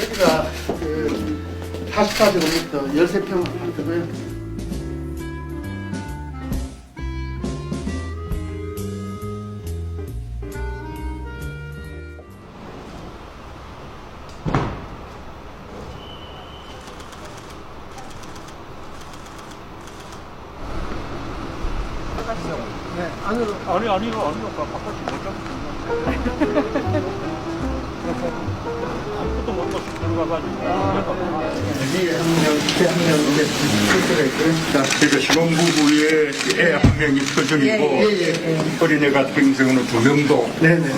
여기가 그 84제곱미터 13평이고요. 네, 안으로 아니 아니요 아니요 바깥이 못 잡고 못 넣고 들어가가지고 위에 한 명, 밑에 한 명, 이제 실수가 있고요. 자, 그러니까 신혼부부에 애한 명이 표정이고 예, 예, 예. 어린애 같은 경우는 두 명도 네네.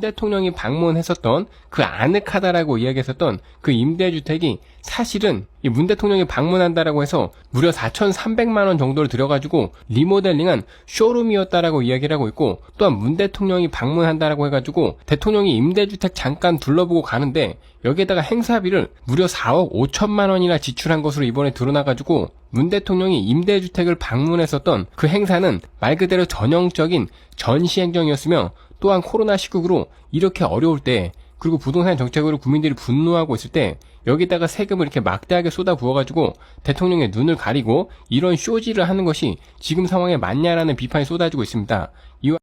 임 대통령이 방문했었던 그 아늑하다라고 이야기했었던 그 임대주택이 사실은 이 문 대통령이 방문한다라고 해서 무려 4,300만 원 정도를 들여가지고 리모델링한 쇼룸이었다라고 이야기를 하고 있고 또한 문 대통령이 방문한다라고 해가지고 대통령이 임대주택 잠깐 둘러보고 가는데 여기에다가 행사비를 무려 4억 5천만 원이나 지출한 것으로 이번에 드러나가지고 문 대통령이 임대주택을 방문했었던 그 행사는 말 그대로 전형적인 전시행정이었으며 또한 코로나 시국으로 이렇게 어려울 때 그리고 부동산 정책으로 국민들이 분노하고 있을 때 여기다가 세금을 이렇게 막대하게 쏟아 부어가지고 대통령의 눈을 가리고 이런 쇼지를 하는 것이 지금 상황에 맞냐라는 비판이 쏟아지고 있습니다. 이와